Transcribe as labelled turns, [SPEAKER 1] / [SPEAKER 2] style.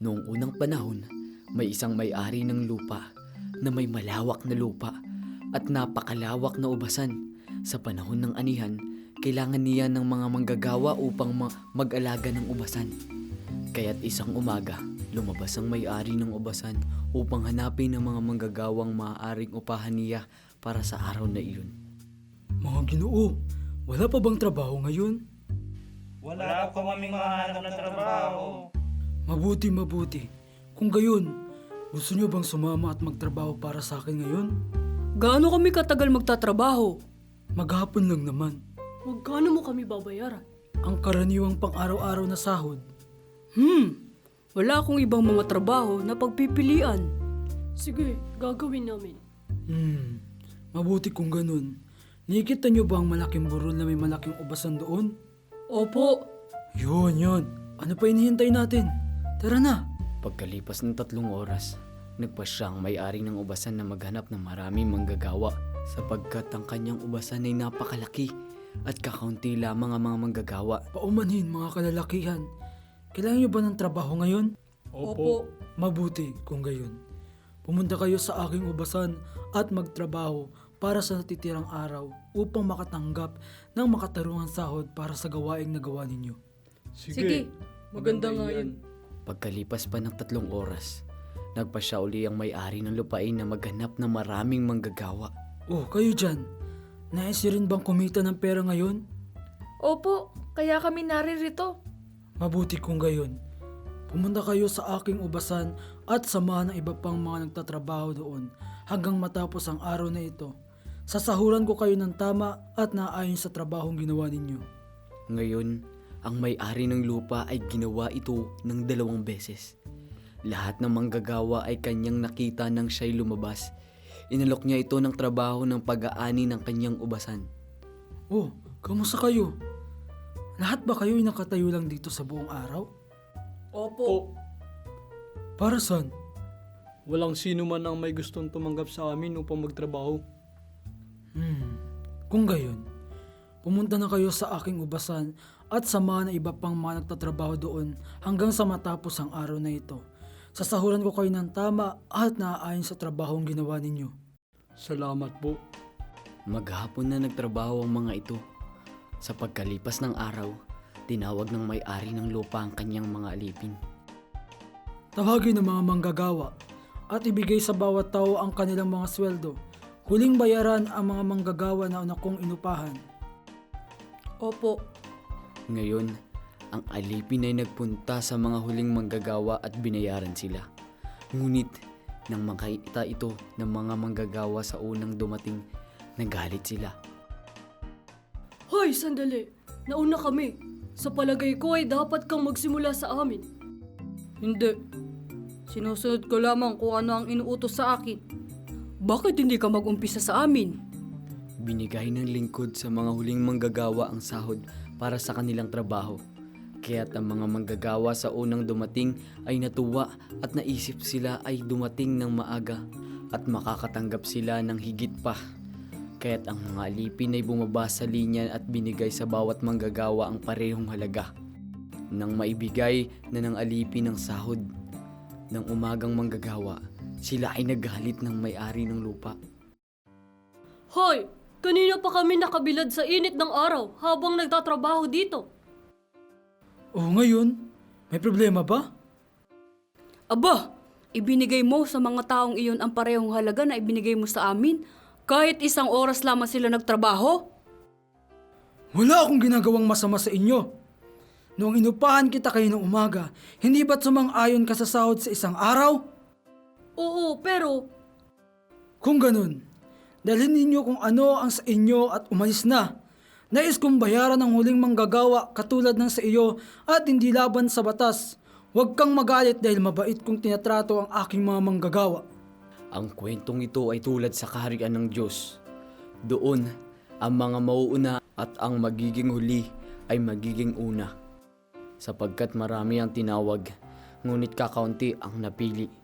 [SPEAKER 1] Noong unang panahon, may isang may-ari ng lupa na may malawak na lupa at napakalawak na ubasan. Sa panahon ng anihan, kailangan niya ng mga manggagawa upang ma- mag-alaga ng ubasan. Kaya't isang umaga, lumabas ang may-ari ng ubasan upang hanapin ang mga manggagawang maaaring upahan niya para sa araw na iyon.
[SPEAKER 2] Mga ginoo, wala pa bang trabaho ngayon?
[SPEAKER 3] Wala po kaming mahanap na trabaho.
[SPEAKER 2] Mabuti, mabuti. Kung gayon, gusto niyo bang sumama at magtrabaho para sa akin ngayon?
[SPEAKER 4] Gaano kami katagal magtatrabaho?
[SPEAKER 2] Maghapon lang naman.
[SPEAKER 4] Magkano mo kami babayaran?
[SPEAKER 2] Ang karaniwang pang-araw-araw na sahod.
[SPEAKER 4] Hmm, wala akong ibang mga trabaho na pagpipilian. Sige, gagawin namin.
[SPEAKER 2] Hmm, mabuti kung ganun. Nakikita niyo ba ang malaking burol na may malaking ubasan doon?
[SPEAKER 4] Opo,
[SPEAKER 2] Yun, yun. Ano pa inihintay natin? Tara na.
[SPEAKER 1] Pagkalipas ng tatlong oras, nagpasya ang may-ari ng ubasan na maghanap ng maraming manggagawa sapagkat ang kanyang ubasan ay napakalaki at kakaunti lamang ang mga manggagawa.
[SPEAKER 2] Paumanhin mga kalalakihan. Kailangan niyo ba ng trabaho ngayon?
[SPEAKER 4] opo.
[SPEAKER 2] Mabuti kung gayon. Pumunta kayo sa aking ubasan at magtrabaho para sa natitirang araw upang makatanggap ng makatarungang sahod para sa gawaing nagawa ninyo.
[SPEAKER 4] Sige, maganda nga yun.
[SPEAKER 1] Pagkalipas pa ng tatlong oras, nagpasya uli ang may-ari ng lupain na maghanap ng maraming manggagawa.
[SPEAKER 2] Oh, kayo dyan. Nais rin bang kumita ng pera ngayon?
[SPEAKER 5] Opo, kaya kami naririto.
[SPEAKER 2] Mabuti kung gayon. Pumunta kayo sa aking ubasan at samahan ng iba pang mga nagtatrabaho doon hanggang matapos ang araw na ito. Sasahuran ko kayo ng tama at naayon sa trabahong ginawa ninyo.
[SPEAKER 1] Ngayon, ang may-ari ng lupa ay ginawa ito ng dalawang beses. Lahat ng manggagawa ay kanyang nakita nang siya'y lumabas. Inalok niya ito ng trabaho ng pag-aani ng kanyang ubasan.
[SPEAKER 2] Oh, kamusta kayo? Lahat ba kayo ay nakatayo lang dito sa buong araw?
[SPEAKER 4] Opo.
[SPEAKER 2] Para saan?
[SPEAKER 6] Walang sino man ang may gustong tumanggap sa amin upang magtrabaho.
[SPEAKER 2] Hmm, kung gayon, pumunta na kayo sa aking ubasan at samahan ng iba pang mga nagtatrabaho doon hanggang sa matapos ang araw na ito. Sasahuran ko kayo ng tama at naaayon sa trabahong ginawa ninyo.
[SPEAKER 6] Salamat po.
[SPEAKER 1] Maghapon na nagtrabaho ang mga ito. Sa pagkalipas ng araw, tinawag ng may-ari ng lupa ang kanyang mga alipin.
[SPEAKER 2] Tawagin ng mga manggagawa at ibigay sa bawat tao ang kanilang mga sweldo. Huling bayaran ang mga manggagawa na una kong inupahan.
[SPEAKER 4] Opo.
[SPEAKER 1] Ngayon, ang alipin ay nagpunta sa mga huling manggagawa at binayaran sila. Ngunit, nang makita ito ng mga manggagawa sa unang dumating, nagalit sila.
[SPEAKER 4] Hoy, sandali. Nauna kami. Sa palagay ko ay dapat kang magsimula sa amin. Hindi. Sinusunod ko lamang kung ano ang inuutos sa akin. Bakit hindi ka mag-umpisa sa amin?
[SPEAKER 1] Binigay ng lingkod sa mga huling manggagawa ang sahod para sa kanilang trabaho. Kaya't ang mga manggagawa sa unang dumating ay natuwa at naisip sila ay dumating ng maaga at makakatanggap sila ng higit pa. Kaya't ang mga alipin ay bumaba sa linya at binigay sa bawat manggagawa ang parehong halaga. Nang maibigay na ng alipin ang sahod ng umagang manggagawa, sila ay nagalit ng may-ari ng lupa.
[SPEAKER 4] Hoy! Kanina pa kami nakabilad sa init ng araw habang nagtatrabaho dito.
[SPEAKER 2] Oh, ngayon? May problema ba?
[SPEAKER 4] Aba, ibinigay mo sa mga taong iyon ang parehong halaga na ibinigay mo sa amin kahit isang oras lamang sila nagtrabaho?
[SPEAKER 2] Wala akong ginagawang masama sa inyo. Noong inupahan kita kayo ng umaga, hindi ba't sumang-ayon ka sa sahod sa isang araw?
[SPEAKER 4] Oo, pero
[SPEAKER 2] Kung ganun, dalhin ninyo kung ano ang sa inyo at umalis na. Nais kong bayaran ang huling manggagawa katulad ng sa iyo at hindi laban sa batas. Huwag kang magalit dahil mabait kong tinatrato ang aking mga manggagawa.
[SPEAKER 1] Ang kwentong ito ay tulad sa kaharian ng Diyos. Doon, ang mga mauuna at ang magiging huli ay magiging una. Sapagkat marami ang tinawag, ngunit kakaunti ang napili.